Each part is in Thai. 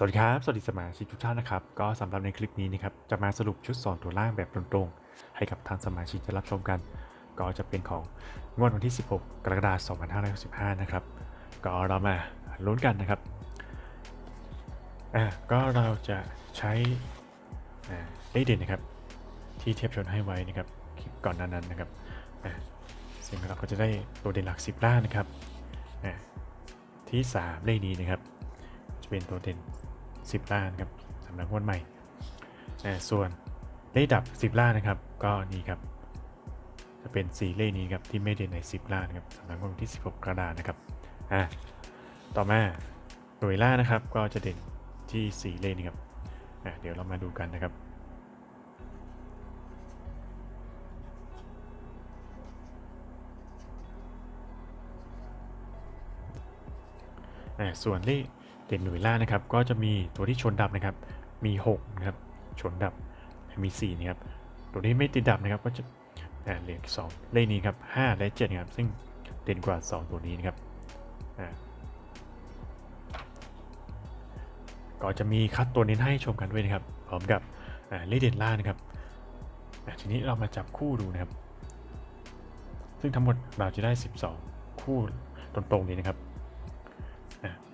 สวัสดีครับ สวัสดีสมาชิกทุกท่านนะครับ ก็สำหรับในคลิปนี้นะครับ จะมาสรุปชุดสอนตัวล่างแบบตรงๆ ให้กับทางสมาชิกได้รับชมกัน ก็จะเป็นของงวดวันที่ 16 กรกฎาคม 2565 นะครับ ก็เรามาลุ้นกันนะครับ อ่า ก็เราจะใช้อ่าเลขเด่นนะครับ ที่เทียบชนให้ไว้นะครับคลิปก่อนหนานั้นนะครับ อ่า ซึ่งเราก็จะได้ตัวเด่นหลัก 10 ล่างนะครับ อ่า ที่ 3 เลขนี้นะครับ จะเป็นตัวเด่น 10ล่านครับสำหรับงวดใหม่ส่วนเลขดับ 10ล่างนะครับ ก็นี่ครับจะเป็น4เลขนี้ครับที่ไม่เด่นใน 10ล่านครับสำหรับงวดวันที่ 16 กรกฎาคมนะครับอ่าต่อมาหน่วยล่านะครับก็จะเด่นที่ 4 เลขนี้ครับอ่าเดี๋ยวเรามาดูกันนะครับส่วนเลข เด่นหน่วยล่านะครับ ก็จะมีตัวที่ชนดับนะครับ มี6นะครับ ชนดับ มี4นะครับ ตัวที่ไม่ติดดับนะครับ ก็จะอ่าเหลือสองเลขนี้ครับ5และ7นะครับ ซึ่งเด่นกว่า 2 ตัวนี้นะครับอ่าก็จะมีคัดตัวเน้นให้ชมกันด้วยนะครับ พร้อมกับอ่าเลขเด่นล่านะครับอ่าทีนี้เรามาจับคู่ดูนะครับ ซึ่งทั้งหมดเราจะได้ 12 คู่ตรงๆนี้นะครับ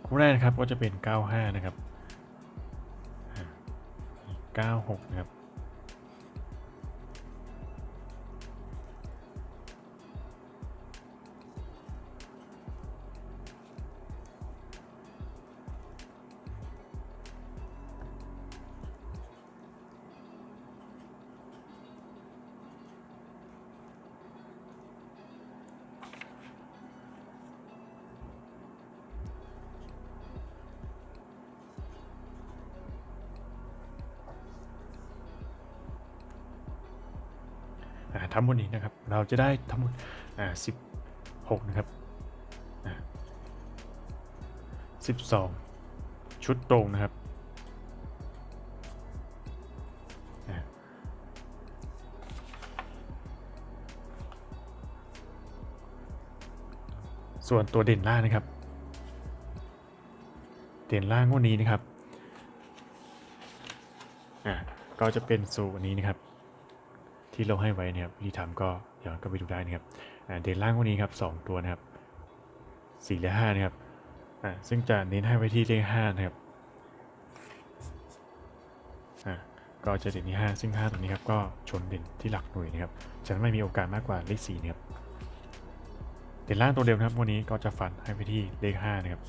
คู่แรกนะครับก็จะเป็น 95 นะครับ 96 นะครับ ทั้งหมดนี้นะครับ เราจะได้ทั้งหมดอ่า16นะครับอ่า12ชุดตรงนะครับส่วนตัวเด่นล่างนะครับ เด่นล่างวันนี้นะครับ อ่า ก็จะเป็นสูตรนี้นะครับ ที่เราให้ไว้นะครับวิธีทำก็ย้อนก็ไปดูได้นะครับเด่นล่างวันนี้ครับสองตัวนะครับสี่และห้านะครับซึ่งจะเน้นให้ไว้ที่เลขห้านะครับก็จะเด่นที่ห้าซึ่งห้าตรงนี้ครับก็ชนเด่นที่หลักหน่วยนะครับฉะนั้นไม่มีโอกาสมากกว่าเลขสี่นะครับเด่นล่างตัวเดิมนะครับวันนี้ก็จะฝันให้ไปที่เลขห้านะครับ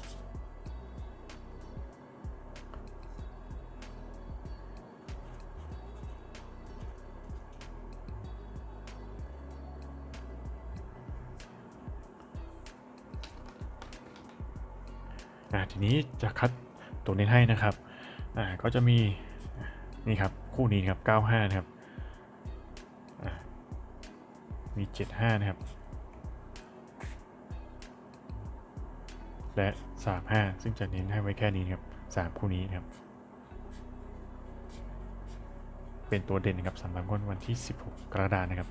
ทีนี้จะคัดตัวเน้นให้นะครับอ่าก็จะมีนี่ครับคู่นี้ครับ 95 นะครับอ่ามี 75 นะครับ และ 35 ซึ่งจะเน้นให้ไว้แค่นี้นครับ 3 คู่นี้นะครับ เป็นตัวเด่นนะครับสำหรับวดวันที่ 16 กรกฎาคมนะครับ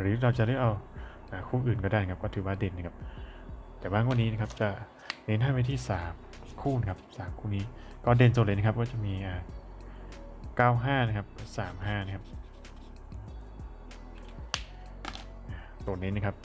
หรือเราจะเลือกเอาคู่อื่นก็ได้ครับก็ถือว่าเด่นนะครับ แต่ว่าวันนี้นะครับจะเน้นให้ไปที่ 3 คู่นะครับ3คู่นี้ก็เด่นโจเลยนะครับก็จะมีอ่า95 นะครับ 35 นะครับตัวนี้นะครับ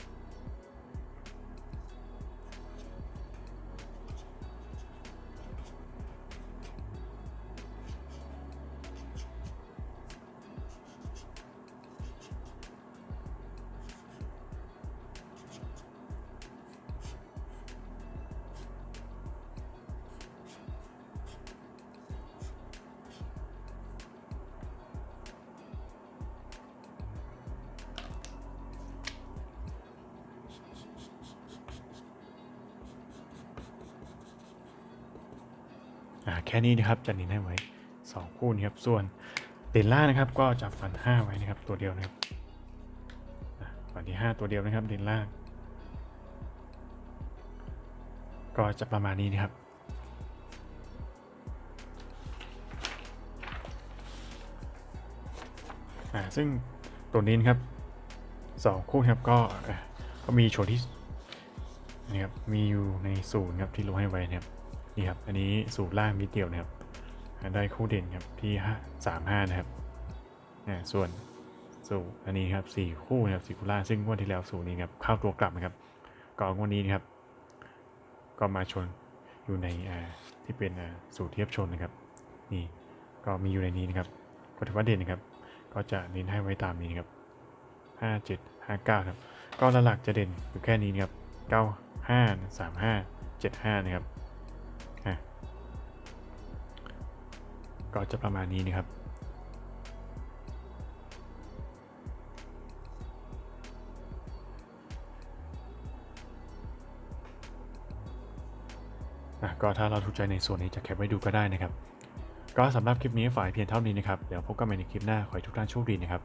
แค่นี้นะครับจะเน้นให้ไว้ 2 คู่นี้ครับส่วนเดนล่านะครับก็จะฟัน 5 ไว้นะครับตัวเดียวนะครับฟันที่ 5 ตัวเดียวนะครับเดนล่าก็จะประมาณนี้นะครับอ่าซึ่งตัวนี้นะครับสองคู่ครับก็ก็มีโชว์ที่นี่ครับมีอยู่ในศูนย์ครับที่ลงให้ไว้นะครับ นี่ครับ อันนี้สูตรล่างนิดเดียวนะครับ ได้คู่เด่นครับที่สามห้านะครับอ่ส่วนสูอันนี้ครับสี่คู่นะครับสี่คู่ล่างซึ่งงวดที่แล้วสูนี้ครับเข้าตัวกลับนะครับก่อนวดนี้นะครับ ก็มาชนอยู่ในที่เป็นสูตรเทียบชนนะครับนี่ก็มีอยู่ในนี้นะครับก็ถือว่าเด่นนะครับ ก็จะเน้นให้ไว้ตามนี้นะครับห้าเจ็ดห้าเก้าครับก็หลักจะเด่นอยู่แค่นี้นะครับเก้าห้าสามห้าเจ็ดห้านะครับ ก็จะประมาณนี้นะครับอะก็ถ้าเราถูกใจในส่วนนี้จะแคปไว้ดูก็ได้นะครับ ก็สำหรับคลิปนี้ฝ่ายเพียงเท่านี้นะครับ เดี๋ยวพบกันใหม่ในคลิปหน้า ขอให้ทุกท่านโชคดีนะครับ